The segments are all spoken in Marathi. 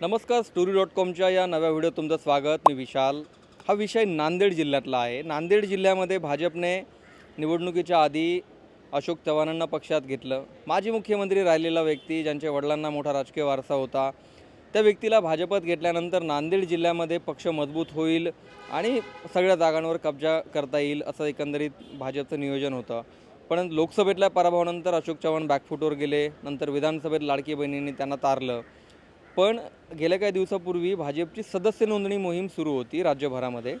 नमस्कार स्टोरी डॉट कॉमच्या या नव्या व्हिडिओ तुमचं स्वागत. मी विशाल. हा विषय नांदेड जिल्ह्यातला आहे. नांदेड जिल्ह्यामध्ये भाजपने निवडणुकीच्या आधी अशोक चव्हाणांना पक्षात घेतलं. माजी मुख्यमंत्री राहिलेला व्यक्ती ज्यांच्या वडिलांना मोठा राजकीय वारसा होता त्या व्यक्तीला भाजपात घेतल्यानंतर नांदेड जिल्ह्यामध्ये पक्ष मजबूत होईल आणि सगळ्या जागांवर कब्जा करता येईल असं एकंदरीत भाजपचं नियोजन होतं. पण लोकसभेतल्या पराभवानंतर अशोक चव्हाण बॅकफुटवर गेले. नंतर विधानसभेत लाडकी बहिणींनी त्यांना तारलं. पण गेल्या काही दिवसापूर्वी भाजपची सदस्य नोंदणी मोहीम सुरू होती राज्यभरामध्ये.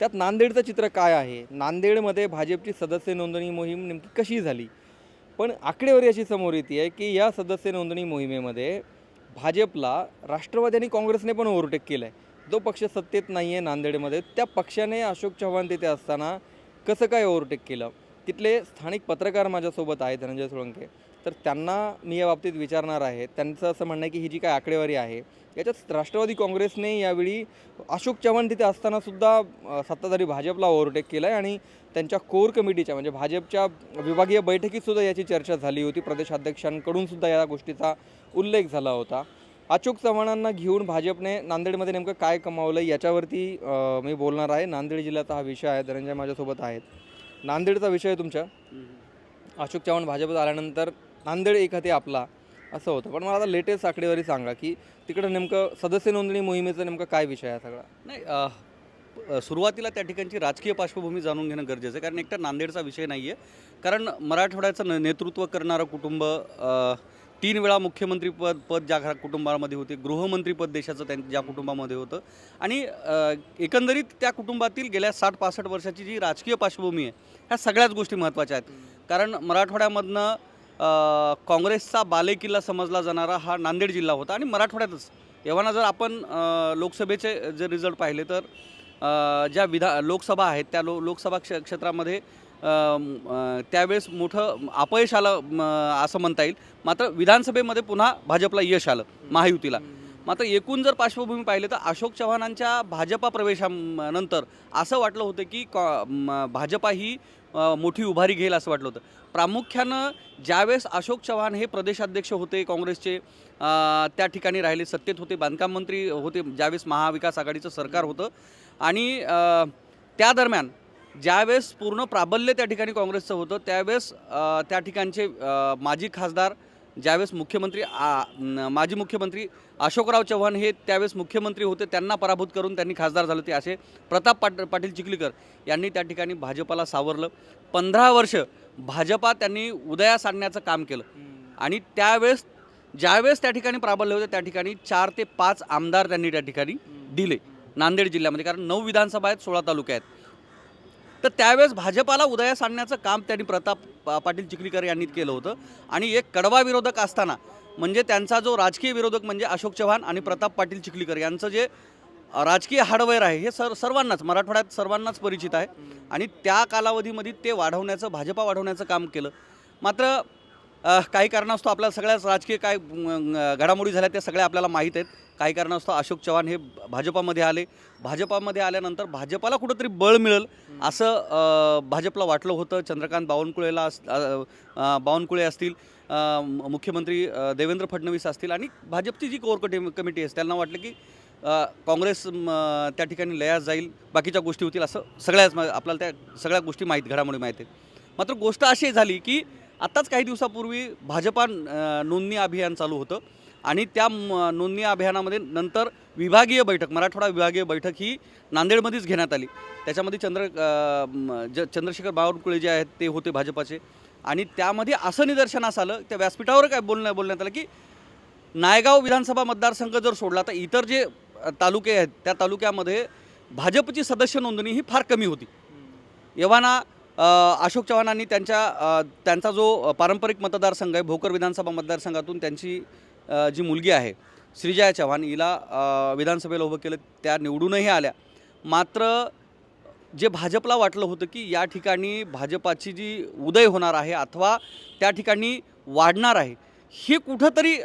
त्यात नांदेडचं चित्र काय आहे? नांदेडमध्ये भाजपची सदस्य नोंदणी मोहीम नेमकी कशी झाली? पण आकडेवारी अशी समोर येते आहे की या सदस्य नोंदणी मोहिमेमध्ये भाजपला राष्ट्रवादी आणि काँग्रेसने पण ओव्हरटेक केलं आहे जो पक्ष सत्तेत नाही आहे नांदेडमध्ये त्या पक्षाने अशोक चव्हाण तिथे असताना कसं काय ओव्हरटेक केलं? तिथले स्थानिक पत्रकार माझ्यासोबत आहेत धनंजय सोळंके. तर त्यांना मी या बाबतीत विचारणार आहे. त्यांचं असं म्हणणं आहे की ही जी काय आकडेवारी आहे याच्यात राष्ट्रवादी काँग्रेसने यावेळी अशोक चव्हाण तिथे असतानासुद्धा सत्ताधारी भाजपला ओव्हरटेक केलं आहे आणि त्यांच्या कोर कमिटीच्या म्हणजे भाजपच्या विभागीय बैठकीतसुद्धा याची चर्चा झाली होती. प्रदेशाध्यक्षांकडून सुद्धा या गोष्टीचा उल्लेख झाला होता. अशोक चव्हाणांना घेऊन भाजपने नांदेडमध्ये नेमकं काय कमावलं याच्यावरती मी बोलणार आहे. नांदेड जिल्ह्याचा हा विषय आहे धनंजय माझ्यासोबत आहेत. नांदेडचा विषय आहे तुमच्या. अशोक चव्हाण भाजपत आल्यानंतर नांदेड एक हाती आपला असं होतं. पण मला आता लेटेस्ट आकडेवारी सांगा की तिकडं नेमकं सदस्य नोंदणी मोहिमेचा नेमका काय विषय आहे सगळा? नाही अ, अ, सुरुवातीला त्या ठिकाणची राजकीय पार्श्वभूमी जाणून घेणं गरजेचं आहे. कारण एकटा नांदेडचा विषय नाही आहे कारण मराठवाड्याचं न- नेतृत्व करणारं कुटुंब अ, तीन वेळा मुख्यमंत्री पद पद ज्या घरा कुटुंबामध्ये होते गृहमंत्रीपद देशाचं त्यां ज्या कुटुंबामध्ये होतं. आणि अ, एकंदरीत त्या कुटुंबातील गेल्या साठ पासष्ट वर्षाची जी राजकीय पार्श्वभूमी आहे ह्या सगळ्याच गोष्टी महत्त्वाच्या आहेत. कारण मराठवाड्यामधनं काँग्रेसचा बालेकिल्ला समजला जाणारा हा नांदेड जिल्हा होता. आणि मराठवाड्यातच एव्हाना जर आपण लोकसभेचे जे रिझल्ट पाहिले तर ज्या विधा लोकसभा आहेत त्या लो लोकसभा क्ष क्षेत्रामध्ये त्यावेळेस मोठं अपयश आलं असं म्हणता येईल. मात्र विधानसभेमध्ये पुन्हा भाजपला यश आलं महायुतीला. मात्र एकूण जर पार्श्वभूमी पाहिले तर अशोक चव्हाणांच्या भाजपा प्रवेशानंतर असं वाटलं होतं की कॉ भाजपा ही मोठी उभारी घेईल असं वाटलं होतं. प्रामुख्यानं ज्यावेळेस अशोक चव्हाण हे प्रदेशाध्यक्ष होते काँग्रेसचे त्या ठिकाणी राहिले सत्तेत होते बांधकाम मंत्री होते ज्यावेळेस महाविकास आघाडीचं सरकार होतं आणि त्या दरम्यान ज्यावेळेस पूर्ण प्राबल्य त्या ठिकाणी काँग्रेसचं होतं त्यावेळेस त्या ठिकाणचे माजी खासदार ज्यावेळेस मुख्यमंत्री आ, माजी मुख्यमंत्री अशोकराव चव्हाण हे त्यावेळेस मुख्यमंत्री होते त्यांना पराभूत करून त्यांनी खासदार झाले होते असे प्रताप पाट पाटील चिखलीकर यांनी त्या ठिकाणी भाजपाला सावरलं. पंधरा वर्ष भाजपा त्यांनी उदयास आणण्याचं काम केलं. आणि त्यावेळेस ज्यावेळेस त्या ठिकाणी प्राबल्य होते त्या ठिकाणी चार ते पाच आमदार त्यांनी त्या ठिकाणी दिले. नांदेड जिल्ह्यामध्ये कारण नऊ विधानसभा आहेत सोळा तालुके आहेत. तर त्यावेळेस भाजपाला उदयास आणण्याचं काम त्यांनी प्रताप पा- पाटील चिखलीकर यांनी केलं होतं. आणि एक कडवा विरोधक असताना म्हणजे त्यांचा जो राजकीय विरोधक म्हणजे अशोक चव्हाण आणि प्रताप पाटील चिखलीकर यांचं जे राजकीय हार्डवेअर आहे हे सर सर्वांनाच मराठवाड्यात सर्वांनाच परिचित आहे. आणि त्या कालावधीमध्ये ते वाढवण्याचं भाजपा वाढवण्याचं काम केलं. मात्र काही कारणास्तव आपल्याला सगळ्याच राजकीय काय घडामोडी झाल्या त्या सगळ्या आपल्याला माहीत आहेत. काही कारणास्तव अशोक चव्हाण हे भाजपामध्ये आले. भाजपामध्ये आल्यानंतर भाजपाला कुठंतरी बळ मिळेल असं भाजपला वाटलं होतं. चंद्रकांत बावनकुळेला अस- बावनकुळे असतील मुख्यमंत्री देवेंद्र फडणवीस असतील आणि भाजपची जी कोर कटी कमिटी असते त्यांना वाटलं की काँग्रेस त्या ठिकाणी लयास जाईल बाकीच्या गोष्टी होतील असं सगळ्याच आपल्याला त्या सगळ्या गोष्टी माहीत घडामोडी माहीत आहेत. मात्र गोष्ट अशी झाली की आत्ताच काही दिवसापूर्वी भाजपा नोंदणी अभियान चालू होतं. आणि त्या नोंदणी अभियानामध्ये नंतर विभागीय बैठक मराठवाडा विभागीय बैठक ही नांदेडमध्येच घेण्यात आली. त्याच्यामध्ये चंद्र ज चंद्रशेखर बावनकुळे जे आहेत ते होते भाजपाचे. आणि त्यामध्ये असं निदर्शनास आलं त्या व्यासपीठावर काय बोलण्या बोलण्यात आलं की नायगाव विधानसभा मतदारसंघ जर सोडला तर इतर जे तालुके आहेत त्या तालुक्यामध्ये भाजपची सदस्य नोंदणी ही फार कमी होती. एव्हाना अ, अशोक चव्हाणांनी त्यांच्या त्यांचा जो पारंपरिक मतदारसंघ आहे भोकर विधानसभा मतदारसंघातून त्यांची जी मुलगी आहे श्रीजया चव्हाण हिला विधानसभेला उभं केलं त्या निवडूनही आल्या. मात्र जे भाजपला वाटलं होतं की या ठिकाणी भाजपाची जी उदय होणार आहे अथवा त्या ठिकाणी वाढणार आहे हे कुठंतरी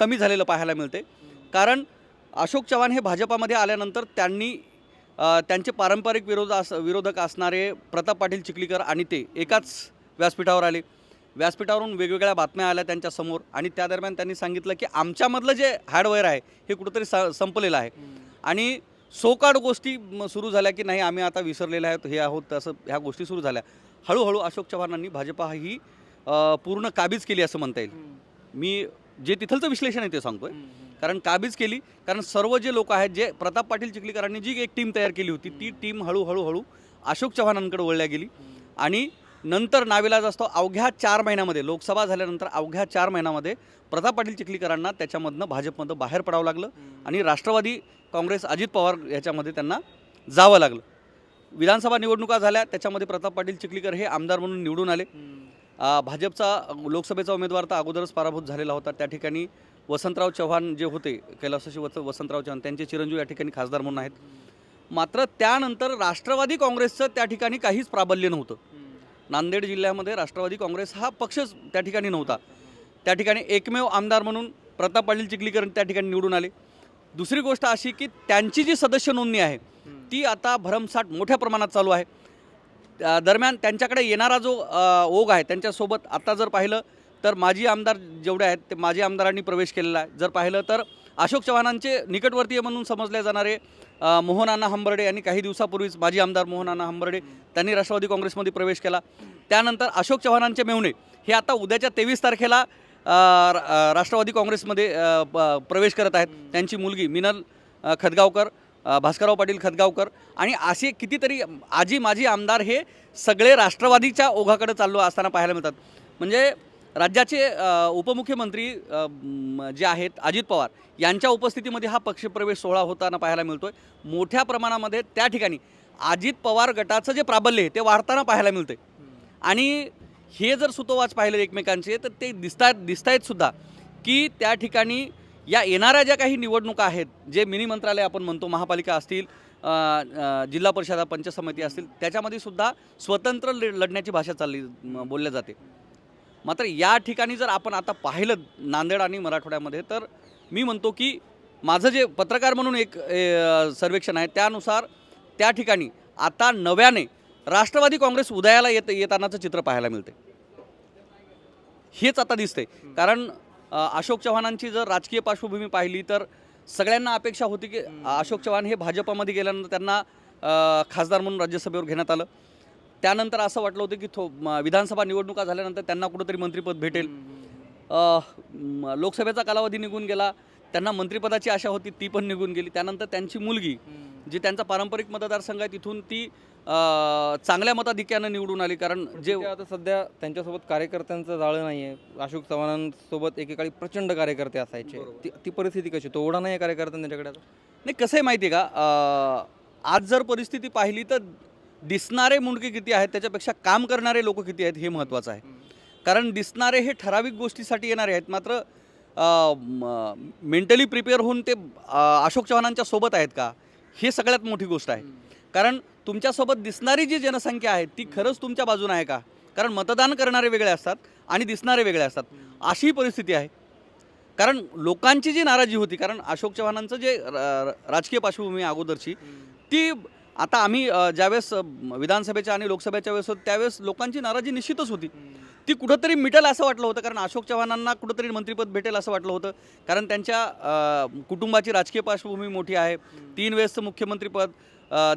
कमी झालेलं पाहायला मिळते कारण अशोक चव्हाण हे भाजपामध्ये आल्यानंतर त्यांनी त्यांचे पारंपरिक विरोध अस विरोधक असणारे प्रताप पाटील चिखलीकर आणि ते एकाच व्यासपीठावर आले. व्यासपीठावरून वेगवेगळ्या बातम्या आल्या त्यांच्यासमोर आणि त्या दरम्यान त्यांनी सांगितलं की आमच्यामधलं जे हार्डवेअर आहे हे कुठंतरी स संपलेलं आहे. आणि सोकाड गोष्टी सुरू झाल्या की नाही आम्ही आता विसरलेले आहेत हे आहोत तसं ह्या गोष्टी सुरू झाल्या. हळूहळू अशोक चव्हाणांनी भाजपा ही पूर्ण काबीज केली असं म्हणता येईल. मी जे तिथलचं विश्लेषण आहे ते सांगतोय. कारण काबीज केली कारण सर्व जे लोक आहेत जे प्रताप पाटील चिखलीकरांनी जी एक टीम तयार केली होती ती टीम हळूहळू हळू अशोक चव्हाणांकडे वळल्या गेली. आणि नंतर नाविलाज असतो अवघ्या चार महिन्यामध्ये लोकसभा झाल्यानंतर अवघ्या चार महिन्यामध्ये प्रताप पाटील चिखलीकरांना त्याच्यामधनं भाजपमधनं बाहेर पडावं लागलं आणि राष्ट्रवादी काँग्रेस अजित पवार याच्यामध्ये त्यांना जावं लागलं. विधानसभा निवडणुका झाल्या त्याच्यामध्ये प्रताप पाटील चिखलीकर हे आमदार म्हणून निवडून आले. भाजपचा लोकसभेचा उमेदवार तर अगोदरच पराभूत झालेला होता. त्या ठिकाणी वसंतराव चव्हाण जे होते कैलासशी वस वसंतराव चव्हाण त्यांचे चिरंजीव या ठिकाणी खासदार म्हणून आहेत. मात्र त्यानंतर राष्ट्रवादी काँग्रेसचं त्या ठिकाणी काहीच प्राबल्य नव्हतं. नांदेड जिल्ह्यामध्ये राष्ट्रवादी काँग्रेस हा पक्षच त्या ठिकाणी नव्हता. त्या ठिकाणी एकमेव आमदार म्हणून प्रताप पाटील चिखलीकर त्या ठिकाणी निवडून आले. दुसरी गोष्ट अशी की त्यांची जी सदस्य नोंदणी आहे ती आता भरमसाठ मोठ्या प्रमाणात चालू आहे. दरम्यान त्यांच्याकडे येणारा जो ओघ आहे त्यांच्यासोबत आता जर पाहिलं तर माजी आमदार जेवढे आहेत ते माजी आमदारांनी प्रवेश केलेला आहे. जर पाहिलं तर अशोक चव्हाणांचे निकटवर्तीय म्हणून समजले जाणारे मोहनाना मोहन हंबर्डे यांनी काही दिवसापूर्वीच माजी आमदार मोहन हंबर्डे त्यांनी राष्ट्रवादी काँग्रेसमध्ये प्रवेश केला. त्यानंतर अशोक चव्हाणांचे मेहुणे हे आता उद्याच्या तेवीस तारखेला रा- राष्ट्रवादी काँग्रेसमध्ये प- प्रवेश करत आहेत. त्यांची मुलगी मिनल खदगावकर भास्करराव पाटील खदगावकर. आणि असे कितीतरी आजी माजी आमदार हे सगळे राष्ट्रवादीच्या ओघाकडे चाललो असताना पाहायला मिळतात. म्हणजे राज्याचे उपमुख्यमंत्री जे आहेत अजित पवार यांच्या उपस्थितीमध्ये हा पक्षप्रवेश सोहळा होताना पाहायला मिळतो आहे मोठ्या प्रमाणामध्ये त्या ठिकाणी अजित पवार गटाचं जे प्राबल्य आहे ते वाढताना पाहायला मिळतंय. आणि हे जर सुतोवाच पाहिले एकमेकांचे तर ते दिसतात दिसतायत सुद्धा की त्या ठिकाणी या येणाऱ्या ज्या काही निवडणुका आहेत जे मिनी मंत्रालय आपण म्हणतो महापालिका असतील जिल्हा परिषदा पंचायत समिती असतील त्याच्यामध्ये सुद्धा स्वतंत्र लढण्याची भाषा चालली बोलल्या जाते. मात्र या ठिकाणी जर आपण आता पाहिलं नांदेड आणि मराठवाड्यामध्ये तर मी म्हणतो की माझं जे पत्रकार म्हणून एक सर्वेक्षण आहे त्यानुसार त्या ठिकाणी आता नव्याने राष्ट्रवादी काँग्रेस उदयाला येत येतानाचं चित्र पाहायला मिळते हेच आता दिसते कारण अशोक चव्हाणांची जर राजकीय पार्श्वभूमी पाहिली तर सगळ्यांना अपेक्षा होती की अशोक चव्हाण हे भाजपमध्ये गेल्यानंतर त्यांना खासदार म्हणून राज्यसभेवर घेण्यात आलं. त्यानंतर असं वाटलं होतं की थो विधानसभा निवडणुका झाल्यानंतर त्यांना कुठंतरी मंत्रिपद भेटेल. लोकसभेचा कालावधी निघून गेला त्यांना मंत्रिपदाची आशा होती ती पण निघून गेली. त्यानंतर त्यांची मुलगी जी त्यांचा पारंपरिक मतदारसंघ आहे तिथून ती चांगल्या मताधिक्यानं निवडून आली कारण जे आता सध्या त्यांच्यासोबत कार्यकर्त्यांचं जाळं नाही आहे अशोक चव्हाणांसोबत एकेकाळी प्रचंड कार्यकर्ते असायचे. ती ती परिस्थिती कशी? तो ओढा नाही आहे त्यांच्याकडे आता? नाही कसं आहे माहिती आहे का आज जर परिस्थिती पाहिली तर दिसणारे मुंडके किती आहेत त्याच्यापेक्षा काम करणारे लोक किती आहेत हे महत्त्वाचं आहे. कारण दिसणारे हे ठराविक गोष्टीसाठी येणारे आहेत मात्र मेंटली प्रिपेअर होऊन ते अशोक चव्हाणांच्या सोबत आहेत का? हे सगळ्यात मोठी गोष्ट आहे. कारण तुमच्यासोबत दिसणारी जी जनसंख्या आहे ती खरंच तुमच्या बाजून आहे का? कारण मतदान करणारे वेगळे असतात आणि दिसणारे वेगळे असतात. अशी परिस्थिती आहे. कारण लोकांची जी नाराजी होती कारण अशोक चव्हाणांचं जे राजकीय पार्श्वभूमी अगोदरची ती आता आम्ही ज्यावेळेस विधानसभेच्या आणि लोकसभेच्या वेळेस होतो त्यावेळेस लोकांची नाराजी निश्चितच होती. ती कुठंतरी मिटेल असं वाटलं होतं कारण अशोक चव्हाणांना कुठंतरी मंत्रिपद भेटेल असं वाटलं होतं. कारण त्यांच्या कुटुंबाची राजकीय पार्श्वभूमी मोठी आहे. तीन वेळेसचं मुख्यमंत्रीपद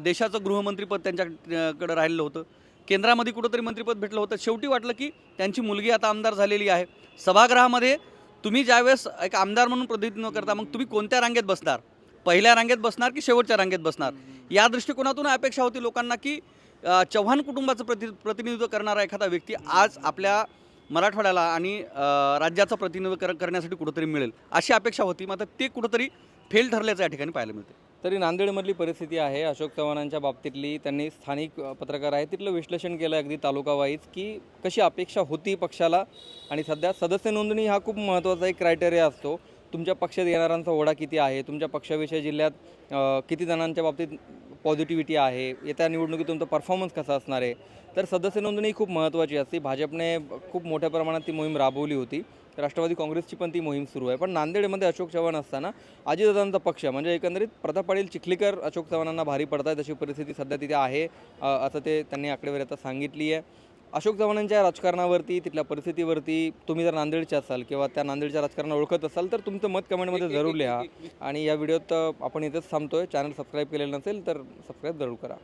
देशाचं गृहमंत्रीपद त्यांच्याकडं राहिलेलं होतं. केंद्रामध्ये कुठंतरी मंत्रिपद भेटलं होतं. शेवटी वाटलं की त्यांची मुलगी आता आमदार झालेली आहे. सभागृहामध्ये तुम्ही ज्यावेळेस एक आमदार म्हणून प्रतिनिधित्व करता मग तुम्ही कोणत्या रांगेत बसणार? पहिल्या रांगेत बसणार की शेवटच्या रांगेत बसणार? या दृष्टिकोनातून अपेक्षा होती लोकांना की चव्हाण कुटुंबाचं प्रति प्रतिनिधित्व करणारा एखादा व्यक्ती आज आपल्या मराठवाड्याला आणि राज्याचं प्रतिनिधित्व कर करण्यासाठी कुठंतरी मिळेल अशी अपेक्षा होती. मात्र ते कुठंतरी फेल ठरल्याचं या ठिकाणी पाहायला मिळते तरी नांदेडमधली परिस्थिती आहे. अशोक चव्हाणांच्या बाबतीतली त्यांनी स्थानिक पत्रकार आहे तिथलं विश्लेषण केलं अगदी तालुकावाईज की कशी अपेक्षा होती पक्षाला आणि सध्या सदस्य नोंदणी हा खूप महत्त्वाचा एक क्रायटेरिया असतो. तुमच्या पक्षात येणाऱ्यांचा ओढा किती आहे? तुमच्या पक्षाविषयी जिल्ह्यात किती जणांच्या बाबतीत पॉझिटिव्हिटी आहे? येत्या निवडणुकीत तुमचा परफॉर्मन्स कसा असणार आहे? तर सदस्य नोंदणी खूप महत्त्वाची असते. भाजपने खूप मोठ्या प्रमाणात ती मोहीम राबवली होती. राष्ट्रवादी काँग्रेसची पण ती मोहीम सुरू आहे. पण नांदेडमध्ये अशोक चव्हाण असताना अजितदादांचा पक्ष म्हणजे एकंदरीत प्रताप पाटील चिखलीकर अशोक चव्हाणांना भारी पडत आहेत अशी परिस्थिती सध्या तिथे आहे असं ते त्यांनी आकडेवारी आता सांगितली आहे. अशोक चव्हाणांच्या राजकारणावरती तिथल्या परिस्थितीवरती तुम्ही जर नांदेडचे असाल किंवा त्या नांदेडच्या राजकारणाला ओळखत असाल तर तुमचं मत कमेंटमध्ये जरूर लिहा. आणि या व्हिडिओत आपण इथेच थांबतोय. चॅनल सबस्क्राईब केलेलं नसेल तर सबस्क्राईब जरूर करा.